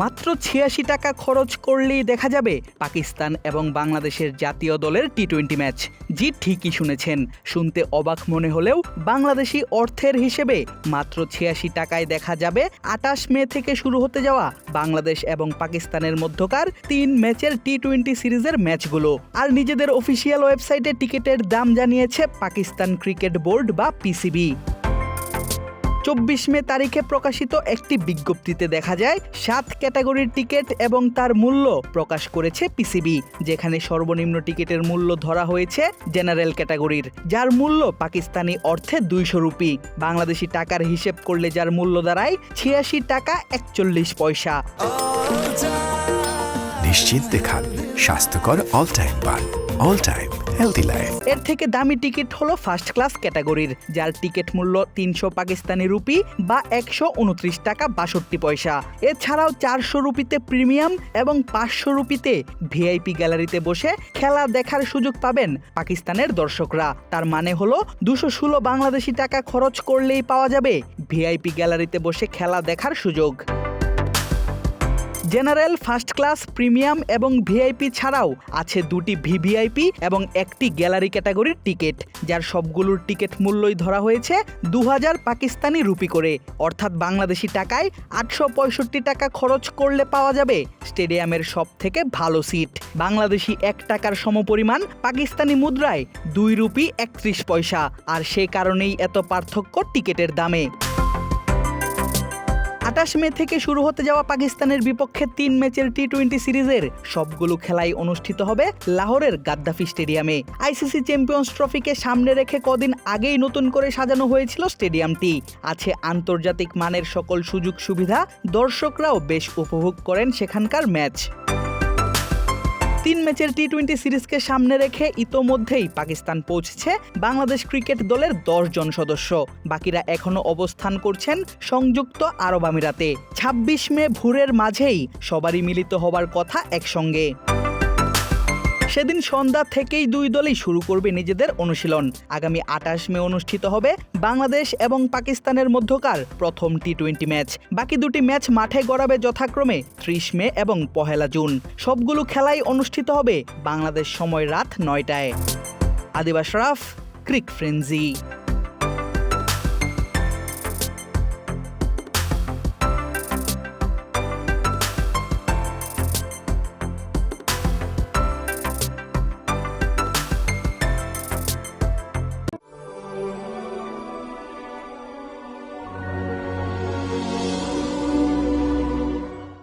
মাত্র ছিয়াশি টাকা খরচ করলেই দেখা যাবে পাকিস্তান এবং বাংলাদেশের জাতীয় দলের টি টোয়েন্টি ম্যাচ। জি ঠিকই শুনেছেন। শুনতে অবাক মনে হলেও বাংলাদেশি অর্থের হিসেবে মাত্র ছিয়াশি টাকায় দেখা যাবে আটাশ মে থেকে শুরু হতে যাওয়া বাংলাদেশ এবং পাকিস্তানের মধ্যকার তিন ম্যাচের টি টোয়েন্টি সিরিজের ম্যাচগুলো। আর নিজেদের অফিসিয়াল ওয়েবসাইটে টিকিটের দাম জানিয়েছে পাকিস্তান ক্রিকেট বোর্ড বা পিসিবি চব্বিশ মে তারিখে প্রকাশিত একটি বিজ্ঞপ্তিতে দেখা যায়, সাত ক্যাটাগরির টিকিট এবং তার মূল্য প্রকাশ করেছে পিসিবি, যেখানে সর্বনিম্ন টিকিটের মূল্য ধরা হয়েছে জেনারেল ক্যাটাগরির, যার মূল্য পাকিস্তানি অর্থে দুইশো রুপি। বাংলাদেশি টাকার হিসেব করলে যার মূল্য দাঁড়ায় ছিয়াশি টাকা একচল্লিশ পয়সা। নিশ্চিন্তে খান, স্বাস্থ্যকর অল টাইম পান অল টাইম হেলদি লাইফ এর থেকে দামি টিকিট হলো ফার্স্ট ক্লাস ক্যাটাগরির যার টিকিট মূল্য তিনশো পাকিস্তানি রুপি বা একশো উনত্রিশ টাকা বাষট্টি পয়সা। এছাড়াও চারশো রুপিতে প্রিমিয়াম এবং পাঁচশো রুপিতে ভিআইপি গ্যালারিতে বসে খেলা দেখার সুযোগ পাবেন পাকিস্তানের দর্শকরা। তার মানে হলো দুশো ষোলো বাংলাদেশি টাকা খরচ করলেই পাওয়া যাবে ভিআইপি গ্যালারিতে বসে খেলা দেখার সুযোগ। জেনারেল, ফার্স্ট ক্লাস, প্রিমিয়াম এবং ভিআইপি ছাড়াও আছে দুটি ভিভিআইপি এবং একটি গ্যালারি ক্যাটাগরির টিকিট, যার সবগুলোর টিকিট মূল্যই ধরা হয়েছে দু হাজার পাকিস্তানি রুপি করে। অর্থাৎ বাংলাদেশি টাকায় আটশো পঁয়ষট্টি টাকা খরচ করলে পাওয়া যাবে স্টেডিয়ামের সব থেকে ভালো সিট। বাংলাদেশি এক টাকার সমপরিমাণ পাকিস্তানি মুদ্রায় দুই রুপি একত্রিশ পয়সা, আর সে কারণেই এত পার্থক্য টিকিটের দামে। আটাশ মে থেকে শুরু হতে যাওয়া পাকিস্তানের বিপক্ষে তিন ম্যাচের টি টোয়েন্টি সিরিজের সবগুলো খেলাই অনুষ্ঠিত হবে লাহোরের গাদ্দাফি স্টেডিয়ামে। আইসিসি চ্যাম্পিয়ন্স ট্রফিকে সামনে রেখে কদিন আগেই নতুন করে সাজানো হয়েছিল স্টেডিয়ামটি। আছে আন্তর্জাতিক মানের সকল সুযোগ সুবিধা দর্শকরাও বেশ উপভোগ করেন সেখানকার ম্যাচ। তিন ম্যাচের টি টোয়েন্টি সিরিজকে সামনে রেখে ইতোমধ্যেই পাকিস্তান পৌঁছছে বাংলাদেশ ক্রিকেট দলের দশ জন সদস্য। বাকিরা এখনও অবস্থান করছেন সংযুক্ত আরব আমিরাতে। ছাব্বিশ মে ভোরের মাঝেই সবারই মিলিত হবার কথা একসঙ্গে। সেদিন সন্ধ্যা থেকেই দুই দলই শুরু করবে নিজেদের অনুশীলন। আগামী আঠাশ মে অনুষ্ঠিত হবে বাংলাদেশ এবং পাকিস্তানের মধ্যকার প্রথম টি টোয়েন্টি ম্যাচ। বাকি দুটি ম্যাচ মাঠে গড়াবে যথাক্রমে ত্রিশ মে এবং পহেলা জুন। সবগুলো খেলাই অনুষ্ঠিত হবে বাংলাদেশ সময় রাত নয়টায়। আদিবাস রাফ, ক্রিক ফ্রেন্জি